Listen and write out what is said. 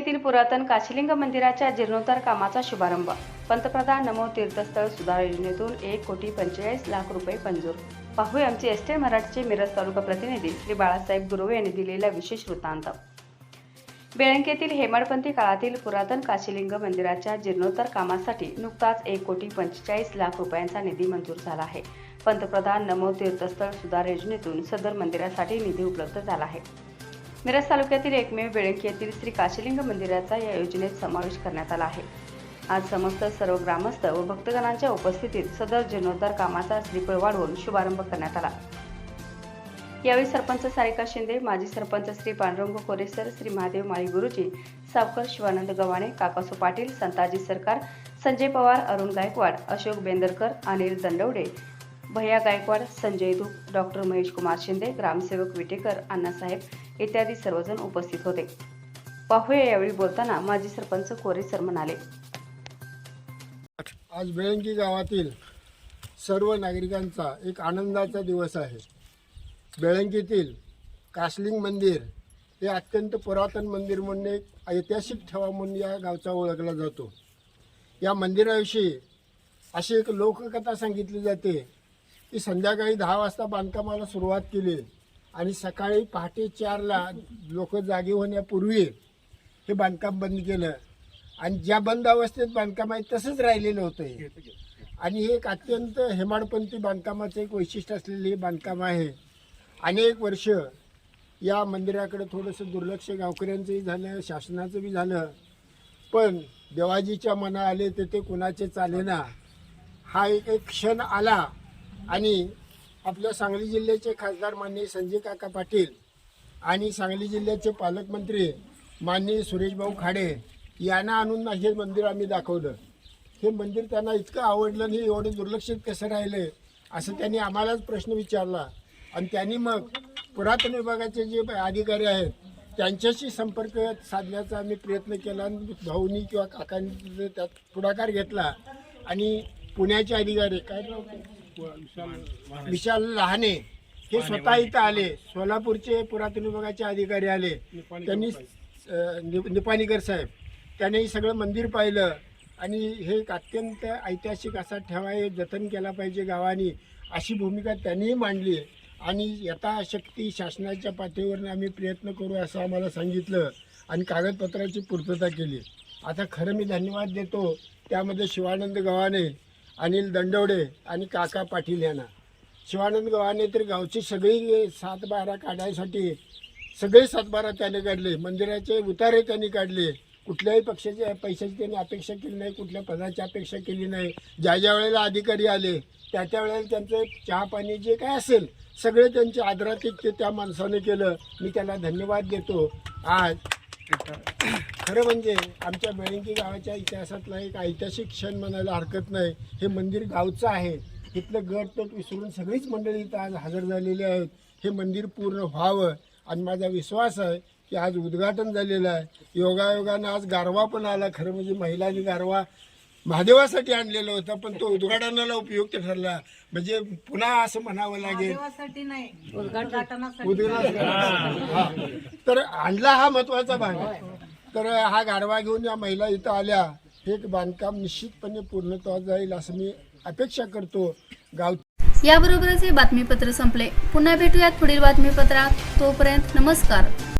पुरातन काशीलिंग मंदिराच्या जीर्णोद्धार कामाचा शुभारंभ. पंतप्रधान नमो तीर्थस्थळ सुधार योजनेतून एक कोटी पंचेचाळीस लाख रुपये मंजूर. पाहूया आमचे एस टी मराठीचे मिरज तालुका प्रतिनिधी श्री बाळासाहेब गुरवे यांनी दिलेला विशेष वृत्तांत. बेळंकेतील हेमाडपंथी काळातील पुरातन काशीलिंग मंदिराच्या जीर्णोत्तर कामासाठी नुकताच एक कोटी पंचेचाळीस लाख रुपयांचा निधी मंजूर झाला आहे. पंतप्रधान नमो तीर्थस्थळ सुधार योजनेतून सदर मंदिरासाठी निधी उपलब्ध झाला आहे. मिरज तालुक्यातील एकमेव बेळंकी येथील श्री काशीलिंग मंदिराचा या योजनेत समावेश करण्यात आला आहे. आज समस्त सर्व ग्रामस्थ व भक्तगणांच्या उपस्थितीत सदर जीर्णोद्धार कामाचा श्रीफळ वाढवून शुभारंभ करण्यात आला. यावेळी सरपंच सारिका शिंदे माजी सरपंच श्री पांडुरंग कोरेसर श्री महादेव माळी गुरुजी सावकर शिवानंद गव्हाणे काकासू पाटील संताजी सरकार संजय पवार अरुण गायकवाड अशोक बेंदरकर अनिल दंडवडे भैया गायकवाड संजय धूप डॉक्टर महेश कुमार शिंदे ग्रामसेवक विटेकर अण्णासाहेब इत्यादी सर्वजण उपस्थित होते. पाहूया यावेळी बोलताना माजी सरपंच कोरे सर म्हणाले. आज बेळंगी गावातील सर्व नागरिकांचा एक आनंदाचा दिवस आहे. बेळंगीतील कासलिंग मंदिर हे अत्यंत पुरातन मंदिर म्हणून एक ऐतिहासिक ठेवा म्हणून या गावचा ओळखला जातो. या मंदिराविषयी अशी एक लोककथा सांगितली जाते. की संध्याकाळी दहा वाजता बांधकामाला सुरुवात केली आणि सकाळी पहाटे चारला लोक जागे होण्यापूर्वी हे बांधकाम बंद केलं. आणि ज्या बंद अवस्थेत बांधकाम आहे तसंच राहिलेलं होतं हे. आणि हे एक अत्यंत हेमाडपंथी बांधकामाचं एक वैशिष्ट्य असलेलं हे बांधकाम आहे. अनेक वर्ष या मंदिराकडे थोडंसं दुर्लक्ष गावकऱ्यांचंही झालं शासनाचं बी झालं. पण देवाजीच्या मना आले तर ते कुणाचे चालेना हा एक एक क्षण आला. आणि आपल्या सांगली जिल्ह्याचे खासदार माननीय संजय काका पाटील आणि सांगली जिल्ह्याचे पालकमंत्री माननीय सुरेशभाऊ खाडे यांना आणून हे मंदिर आम्ही दाखवलं. हे मंदिर त्यांना इतकं आवडलं नाही एवढं दुर्लक्षित कसं राहिलं असं त्यांनी आम्हालाच प्रश्न विचारला. आणि त्यांनी मग पुरातन विभागाचे जे अधिकारी आहेत त्यांच्याशी संपर्क साधण्याचा आम्ही प्रयत्न केला आणि भाऊनी किंवा काकांनी त्यात पुढाकार घेतला. आणि पुण्याचे अधिकारी काय विशाल लहाने हे स्वतः इथं आले. सोलापूरचे पुरातन विभागाचे अधिकारी आले. त्यांनी निपाणीकर साहेब. त्याने सगळं मंदिर पाहिलं आणि हे एक अत्यंत ऐतिहासिक असा ठेवा हे जतन केला पाहिजे गावानी अशी भूमिका त्यांनीही मांडली आणि यथाशक्ती शासनाच्या पातळीवर आम्ही प्रयत्न करू असं आम्हाला सांगितलं आणि कागदपत्राची पूर्तता केली. आता खरं मी धन्यवाद देतो. त्यामध्ये शिवानंद गव्हाणे अनिल दंडवडे आणि काका पाटील यांना. शिवानंद गव्हाणे तर गावची सगळी सातबारा काढायसाठी सगळे सातबारा त्याने काढले. मंदिराचे उतारे त्यांनी काढले. कुठल्याही पक्षाच्या पैशाची त्यांनी अपेक्षा केली नाही कुठल्या पदाची अपेक्षा केली नाही. ज्या ज्या वेळेला अधिकारी आले त्या त्या वेळेला त्यांचं चहा पाणी जे काय असेल सगळे त्यांचे आदरातिथ्य त्या माणसाने केलं. मी त्याला धन्यवाद देतो. आज खरं म्हणजे आमच्या बेळंकी गावाच्या इतिहासातला एक ऐतिहासिक क्षण म्हणायला हरकत नाही. हे मंदिर गावचं आहे. इथलं गट तट विसरून सगळीच मंडळी इथं आज हजर झालेली आहेत. हे मंदिर पूर्ण व्हावं. आणि माझा विश्वास आहे की आज उद्घाटन झालेलं आहे. योगायोगानं आज गारवा पण आला. खरं म्हणजे महिलांनी गारवा महादेवासाठी आणलेलं होतं पण तो उद्घाटनाला उपयुक्त ठरला. म्हणजे पुन्हा असं म्हणावं लागेल. उद्घाटनासाठी. उद्घाटन. हा. तर आणला हा महत्त्वाचा भाग आहे. तर हा गाडवा घेऊन या महिला इथं आल्या. हे एक बांधकाम निश्चितपणे पूर्णत्वास जाईल असं मी अपेक्षा करतो. गाव याबरोबरच हे बातमीपत्र संपले. पुन्हा भेटूयात पुढील बातमीपत्रात. तोपर्यंत नमस्कार.